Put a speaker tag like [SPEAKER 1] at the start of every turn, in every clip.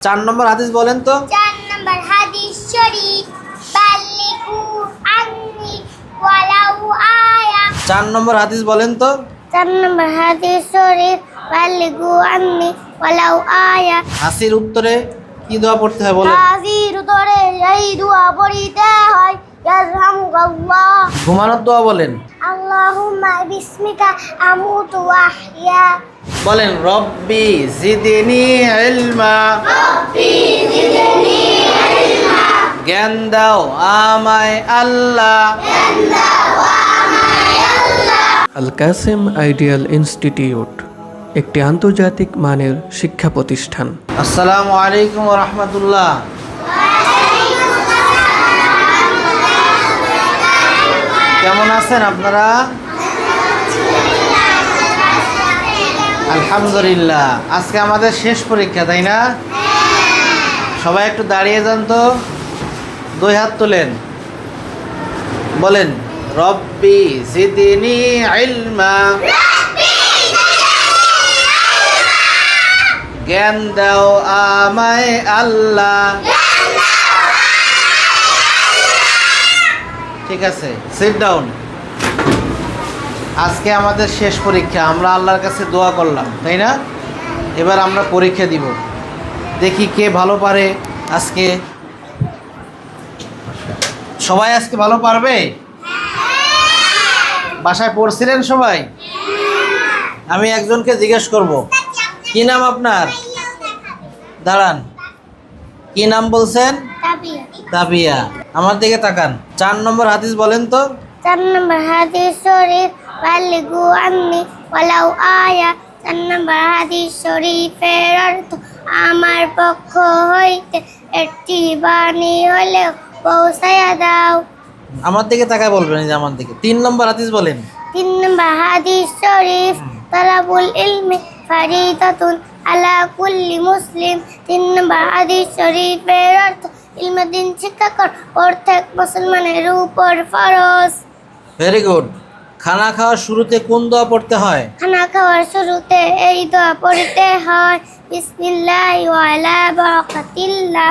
[SPEAKER 1] চার নম্বর হাদিস বলেন তো?
[SPEAKER 2] চার নম্বর হাদিস শরীফ বাল্লিগু আন্নি ওয়ালাউ আয়া।
[SPEAKER 1] চার নম্বর হাদিস বলেন তো?
[SPEAKER 2] চার নম্বর হাদিস শরীফ বাল্লিগু আন্নি ওয়ালাউ আয়া।
[SPEAKER 1] হাসির উত্তরে কি দোয়া পড়তে হয় বলেন?
[SPEAKER 2] হাজির উত্তরে এই দোয়া পড়িতে হয়। ইয়ারহামুকাল্লাহ।
[SPEAKER 1] ঘুমানোর দোয়া বলেন।
[SPEAKER 2] আল্লাহুম্মা বিসমিকা আমুতু ওয়া আহইয়া
[SPEAKER 1] বলেন রব্বি জিদিনি ইলমা জ্ঞান দাও আমায় আল্লাহ।
[SPEAKER 3] আল কাসেম আইডিয়াল ইনস্টিটিউট একটি আন্তর্জাতিক মানের শিক্ষা প্রতিষ্ঠান।
[SPEAKER 1] আসসালামু আলাইকুম রহমতুল্লাহ কেমন আছেন আপনারা? আলহামদুলিল্লাহ। আজকে আমাদের শেষ পরীক্ষা, তাই না? সবাই একটু দাঁড়িয়ে যান তো। দুই হাত তোলেন। বলেন, রব্বি জিদিনি ইলমা। জ্ঞান দাও আমায় আল্লাহ। ঠিক আছে সিট ডাউন আজকে আমাদের শেষ পরীক্ষা, আমরা আল্লাহর কাছে দোয়া করলাম, তাই না? এবার আমরা পরীক্ষা দিব। দেখি কে ভালো পারে আজকে। সবাই আজকে ভালো পারবে? বাসায় পড়ছিলেন সবাই? আমি একজনকে জিজ্ঞেস করব। কি নাম আপনার? দাঁড়ান। কি নাম বলছেন?
[SPEAKER 2] তাবিয়া।
[SPEAKER 1] আমার দিকে তাকান। চার নম্বর হাদিস বলেন তো।
[SPEAKER 2] চার নম্বর হাদিস শরীফ। বাল্লিগু আন্নি ওয়ালাউ আয়া চার নম্বর হাদিস শরীফের অর্থ আমার পক্ষ হইতে একটি বাণী হলেও পৌঁছাইয়া দাও
[SPEAKER 1] আমার দিকে তাকায় বলবেন যে আমার দিকে। তিন নম্বর হাদিস বলেন।
[SPEAKER 2] তিন নম্বর হাদিস শরীফ তালাবুল ইলমি ফারিদাতুন আলা কুল্লি মুসলিম। তিন নম্বর হাদিস শরীফের অর্থ ইলমদিন শিক্ষা কর প্রত্যেক মুসলমানের উপর ফরজ।
[SPEAKER 1] ভেরি গুড খানা খাওয়ার শুরুতে কোন দোয়া পড়তে হয়?
[SPEAKER 2] খানা খাওয়ার শুরুতে এই দোয়া পড়তে হয় বিসমিল্লাহ ওয়ালা বারাকাতিল্লাহ।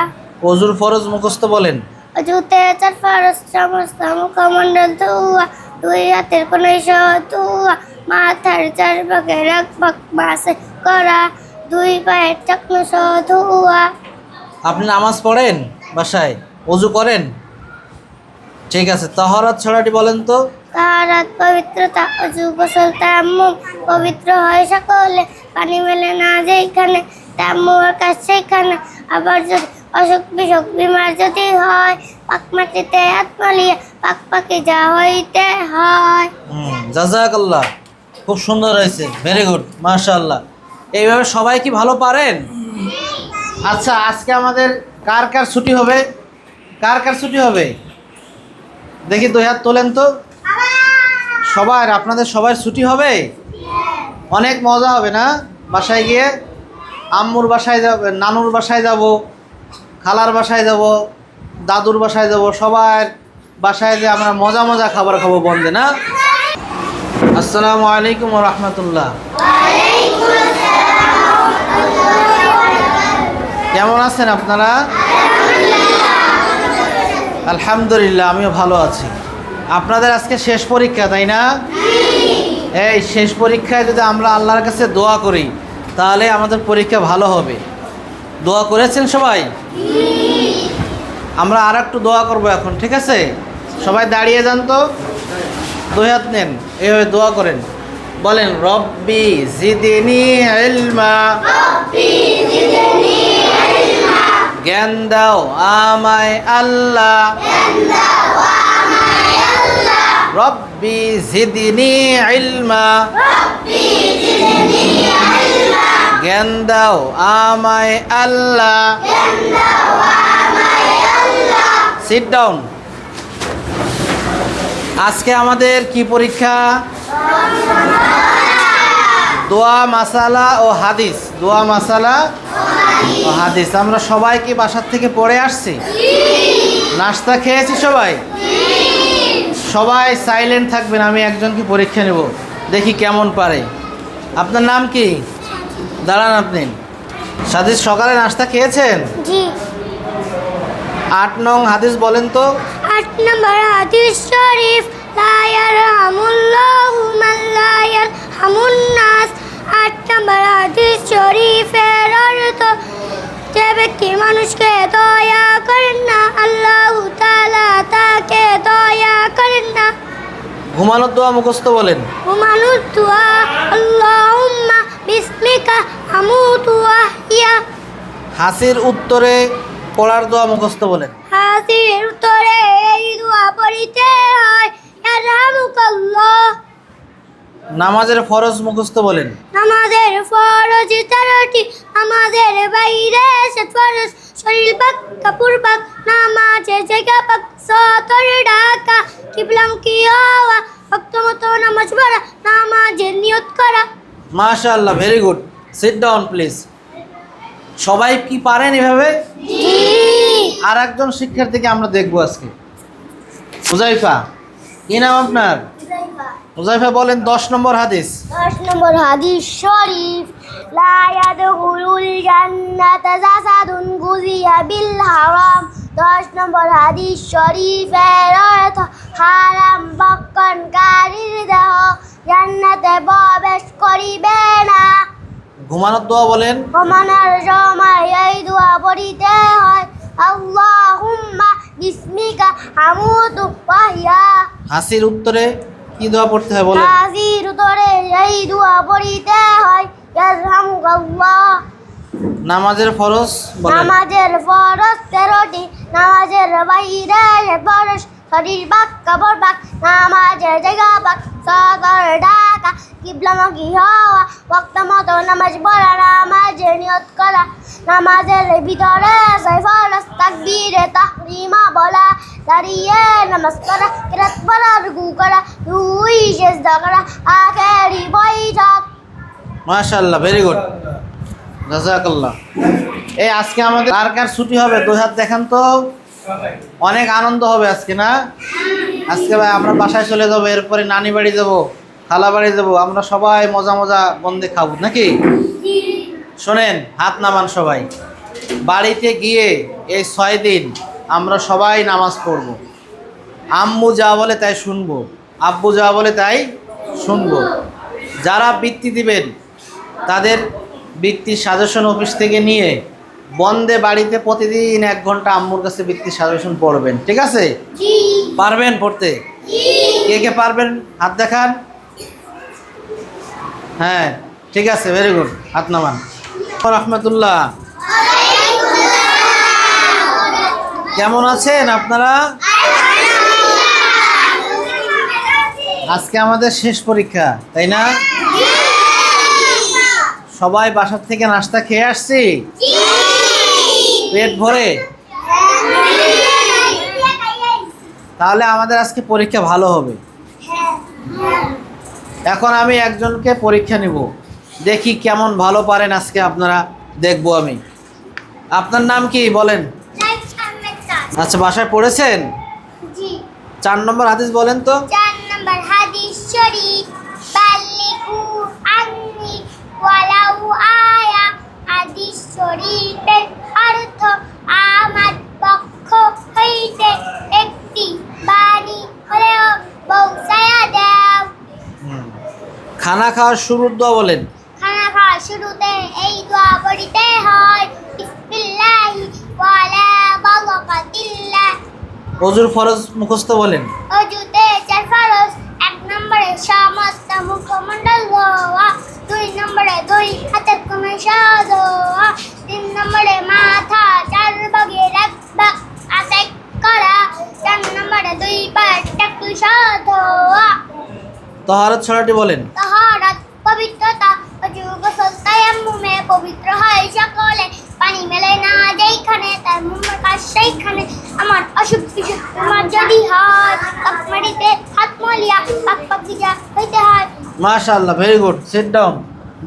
[SPEAKER 1] অজুর ফরজ মুখস্থ বলেন।
[SPEAKER 2] অজুতে চার ফরজ সমস্ত মুখমণ্ডল ধোয়া দুই হাতের কোন ধোয়া মাথার চার ভাগে রাখ ভাগ মাসে করা দুই পায়ের টাকনো সহ ধোয়া।
[SPEAKER 1] আপনি নামাজ পড়েন বাসায়? অজু করেন? ঠিক আছে তহরাত ছড়াটি বলেন তো।
[SPEAKER 2] তাহারাত পবিত্রতা অজু গোসল তাম্মুম পবিত্র হয় সকলে। পানি মেলে না যেখানে তাম্মুমের কাজ সেখানে আবার যদি অসুখ বিসুখ বিমার যদি হয় পাক মাটিতে হাত মালিয়ে পাক পাকে যা হইতে হয়।
[SPEAKER 1] জাজাকাল্লাহ খুব সুন্দর হয়েছে ভেরি গুড মাশাআল্লাহ। এইভাবে সবাই কি ভালো পারেন? আচ্ছা আজকে আমাদের কার কার ছুটি হবে? কার কার ছুটি হবে? দেখি দুই হাত তোলেন তো। সবার, আপনাদের সবার ছুটি হবে? অনেক মজা হবে না? বাসায় গিয়ে আম্মুর বাসায় যাব, নানুর বাসায় যাব, খালার বাসায় যাব, দাদুর বাসায় যাব, সবার বাসায় যে আমরা মজা মজা খাবার খাব বন্ধে, না? আসসালামু আলাইকুম রহমতুল্লাহ। কেমন আছেন আপনারা? আলহামদুলিল্লাহ, আমিও ভালো আছি। আপনাদের আজকে শেষ পরীক্ষা তাই না? এই শেষ পরীক্ষায় যদি আমরা আল্লাহর কাছে দোয়া করি তাহলে আমাদের পরীক্ষা ভালো হবে। দোয়া করেছেন সবাই? আমরা আর একটু দোয়া করব এখন ঠিক আছে? সবাই দাঁড়িয়ে যান তো। দুই হাত নেন এইভাবে দোয়া করেন। বলেন রব্বি জিদিনি ইলমা। জ্ঞান দাও আমায় আল্লাহ। রব্বি জিদিনি ইলমা। জ্ঞান দাও আমায় আল্লাহ। সিট ডাউন আজকে আমাদের কি পরীক্ষা? দোয়া, মাসালা ও হাদিস। দোয়া, মাসালা ও হাদিস। আমরা সবাই কি বাসার থেকে পড়ে আসছি? নাস্তা খেয়েছি সবাই? সবাই সাইলেন্ট থাকবেন আমি একজনকে পরীক্ষা নেব। দেখি কেমন পারে। আপনার নাম কি? দাঁড়ান আপনি। সাদিস সকালে নাস্তা খেয়েছেন?
[SPEAKER 2] জি।
[SPEAKER 1] আট নং হাদিস বলেন তো।
[SPEAKER 2] আট নম্বর হাদিস শরীফ লা ইয়ারহামুল্লাহু মান লা ইয়ারহামুন নাস। আট নম্বর হাদিস শরীফের অর্থ যে ব্যক্তি মানুষকে দয়া করেন না আল্লাহ তাআলা তাকে দয়া করেন না।
[SPEAKER 1] ঘুমানোর দোয়া মুখস্থ বলেন।
[SPEAKER 2] মানুষ দোয়া আল্লাহুম্মা বিসমিকা আমুতু ওয়াহিয়া
[SPEAKER 1] হাসির উত্তরে পড়ার দোয়া মুখস্থ বলেন।
[SPEAKER 2] হাসির উত্তরে এই দোয়া পড়িতে হয় ইয়ারহামুকাল্লাহ।
[SPEAKER 1] নামাজের ফরজ মুখস্থ বলেন।
[SPEAKER 2] নামাজের ফরজ তেরোটি আমাদের বাইরে সে ফরজ শরীর পাক কাপড় পাক নামাজে জায়গা পাক সতর ডাকা কিবলাম কি হওয়া ভক্ত মতো নামাজ পড়া নামাজের নিয়ত করা।
[SPEAKER 1] মাশাআল্লাহ very good sit down please সবাই কি পারেন এভাবে? আর একজন শিক্ষার্থীকে আমরা দেখব আজকে। হুজাইফা কি নাম আপনার? হুজাইফা বলেন দশ নম্বর হাদিস।
[SPEAKER 2] দশ নম্বর হাদিস শরীফ লা ইয়াদখুলুল জান্নাতা জাসাদুন গুজিয়া বিল হারাম। দশ নম্বর হাদিস শরীফের অর্থ হারাম বক্ষণকারীর দেহ জান্নাতে প্রবেশ করিবে না।
[SPEAKER 1] ঘুমানোর দোয়া বলেন।
[SPEAKER 2] ঘুমানোর সময় এই দোয়া পড়িতে হয়। আল্লাহুম্মা বিসমিকা আমুতু ওয়াহিয়া
[SPEAKER 1] হাসির উত্তরে কি দোয়া পড়তে হয় বলেন?
[SPEAKER 2] হাজির উদরে এই দোয়া পড়িতে হয় ইয়ারহামুকাল্লাহ।
[SPEAKER 1] নামাজের ফরজ
[SPEAKER 2] নামাজের ফরজ তেরোটি নামাজের বাইরে ফরজ শরীর বাক কাপড় বাক, নামাজের জায়গা বাক সদর ডাকা কিবলামুখী হওয়া বক্ত মতো নামাজ পড়া, নামাজের নিয়ত করা, নামাজের ভিতরে সেই ফরজ তাকবীরে তাহরিমা বলা, দাঁড়িয়ে নামাজ করা কিরাত পড়া, রুকু করা, দুই শেষ করা, আখেরি বৈঠক।
[SPEAKER 1] মাশাআল্লাহ ভেরি গুড জাজাকাল্লাহ। এই, আজকে আমাদের কার কার ছুটি হবে? দুই হাত দেখান তো। অনেক আনন্দ হবে আজকে, না? আজকে ভাই আমরা বাসায় চলে যাব, এরপরে নানি বাড়ি যাব, খালা বাড়ি যাব, আমরা সবাই মজা মজা বন্দে খাব, নাকি? শোনেন, হাত নামান সবাই। বাড়িতে গিয়ে এই ছয় দিন আমরা সবাই নামাজ পড়ব। আম্মু যা বলে তাই শুনব, আব্বু যা বলে তাই শুনব। যারা বৃত্তি দিবেন, তাদের বৃত্তি সাজেশন অফিস থেকে নিয়ে বন্দে বাড়িতে প্রতিদিন এক ঘণ্টা আম্মুর কাছে বৃত্তি সাজেশন পড়বেন ঠিক আছে? পারবেন পড়তে? কে কে পারবেন? হাত দেখান। হ্যাঁ ঠিক আছে ভেরি গুড হাত নামান। রহমতুল্লাহ। কেমন আছেন আপনারা? আজকে আমাদের শেষ পরীক্ষা তাই না? সবাই বাসার থেকে নাস্তা খেয়ে আসছি? পেট ভরে? তাহলে আমাদের আজকে পরীক্ষা ভালো হবে। এখন আমি একজনকে পরীক্ষা নিব। দেখি কেমন ভালো পারেন আজকে আপনারা দেখব আমি। আপনার নাম কি বলেন? আচ্ছা বাসায় পড়েছেন? চার নম্বর হাদিস বলেন তো।
[SPEAKER 2] চার নম্বর হাদিস শরীফ বাল্লিগু আন্নি ওয়ালাউ আয়া। হাদিস শরীফের হইতে একটি বাণী হলেও পৌঁছায়া দাও।
[SPEAKER 1] খানা খাওয়ার শুরুর দোয়া বলেন।
[SPEAKER 2] খানা খাওয়ার শুরুতে এই দোয়া পড়িতে হয় বিসমিল্লাহি ওয়ালা বারাকাতিল্লাহ।
[SPEAKER 1] অজুর ফরজ মুখস্থ বলেন।
[SPEAKER 2] অজুতে চার ফরজ এক নম্বরে সমস্ত মুখমণ্ডল ধোয়া দুই নম্বরে দুই হাতের কমে ধোয়া
[SPEAKER 1] তহারত ছড়াটি বলেন।
[SPEAKER 2] তাহারাত পবিত্রতা অজু গোসল তায়াম্মুমে পবিত্র হয় সকলে। পানি মেলে না যেইখানে তার মুমের কাজ সেইখানে। আমার অসুখ বিসুখ তোমার যদি হয় পাক মাটিতে হাত মলিয়া পাক পাক ভিজা হইতে হয়।
[SPEAKER 1] মাশাআল্লাহ ভেরি গুড সিট ডাউন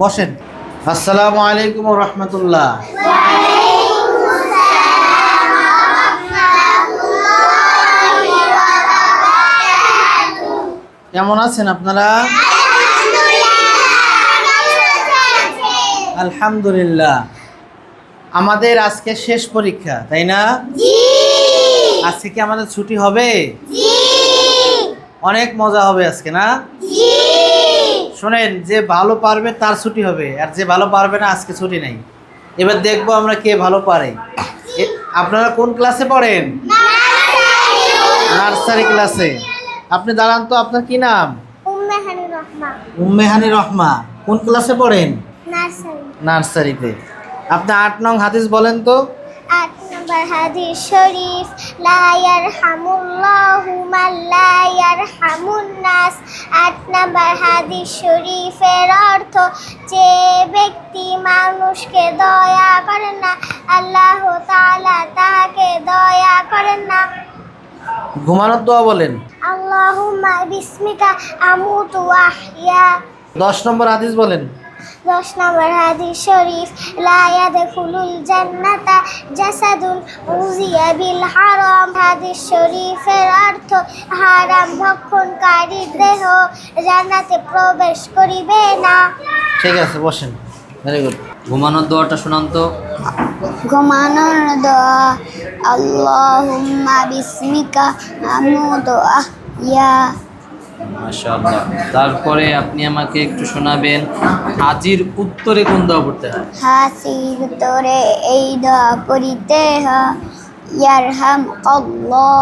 [SPEAKER 1] বসেন। আসসালামু আলাইকুম রহমতুল্লাহ। কেমন আছেন আপনারা? আলহামদুলিল্লাহ। আমাদের আজকে শেষ পরীক্ষা তাই না? আজকে কি আমাদের ছুটি হবে? অনেক মজা হবে আজকে না? শোনেন যে ভালো পারবে তার ছুটি হবে আর যে ভালো পারবে না আজকে ছুটি নেই। এবার দেখব আমরা কে ভালো পারে। আপনারা কোন ক্লাসে পড়েন? নার্সারি। ক্লাসে আপনি দাঁড়ান তো আপনার কি নাম?
[SPEAKER 2] উম্মে হানি রহমা
[SPEAKER 1] উম্মেহানি রহমা কোন ক্লাসে পড়েন?
[SPEAKER 2] নার্সারি
[SPEAKER 1] নার্সারিতে। আপনি আট নং হাদিস বলেন তো?
[SPEAKER 2] আট নম্বর হাদিস শরীফ লা ইয়ারহামুল্লাহু মান লা ইয়ারহামুন নাস। আট নম্বর হাদিস শরীফের অর্থ যে ব্যক্তি মানুষকে দয়া করেন না আল্লাহ তাআলা তাকে দয়া করেন না।
[SPEAKER 1] ঘুমানোর দোয়া বলেন।
[SPEAKER 2] বিসমিকা আমুতু ওয়া আহইয়া
[SPEAKER 1] দশ নম্বর হাদিস বলেন।
[SPEAKER 2] দশ নম্বর হাদিস শরীফ লা ইয়াদখুলুল জান্নাতা জাসাদুন উজিয়া বিল হারাম। হাদিস শরীফের অর্থ হারাম ভক্ষণকারী দেহ জান্নাতে প্রবেশ করিবে না।
[SPEAKER 1] ঠিক আছে বসেন। ভেরি গুড
[SPEAKER 4] ঘুমানোর দোয়াটা শোনান তো।
[SPEAKER 2] ঘুমানোর দোয়া আল্লাহুম্মা বিসমিকা আমুতু
[SPEAKER 4] মাশাআল্লাহ। তারপরে আপনি আমাকে একটু শোনাবেন হাজির উত্তরে কোন দোয়া পড়তে হয়?
[SPEAKER 2] হাসির তোরে এই দোয়া করিতে হয় ইয়ারহাম আল্লাহ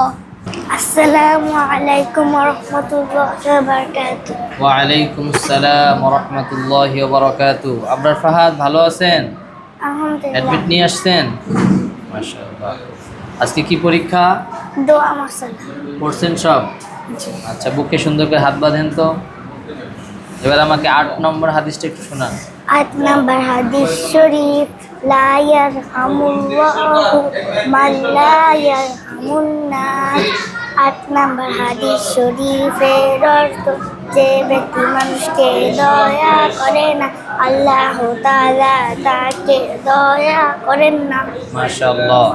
[SPEAKER 2] আসসালামু আলাইকুম রহমতুল্লাহ বারকাতুহ
[SPEAKER 4] ওয়ালাইকুম আসসালাম রহমতুল্লাহ বারাকাতু আবরার ফাহাদ ভালো আছেন?
[SPEAKER 2] আলহামদুলিল্লাহ।
[SPEAKER 4] অ্যাডমিট নিয়ে আসছেন? মাশাআল্লাহ। আজকে কি পরীক্ষা?
[SPEAKER 2] দোয়া মশলা
[SPEAKER 4] পড়ছেন সব? আচ্ছা বুকে সুন্দর করে হাত বাঁধেন তো। এবার আমাকে আট নম্বর হাদিসটা একটু শোনান।
[SPEAKER 2] আট নম্বর হাদিস শরীফ লা ইয়ারহামুল্লাহু মান লা ইয়ারহামুন নাস আট নম্বর হাদিস শরীফের অর্থ যে ব্যক্তি মানুষকে দয়া করে না আল্লাহ তাআলা তাকে দয়া করেন না।
[SPEAKER 4] মাশাআল্লাহ।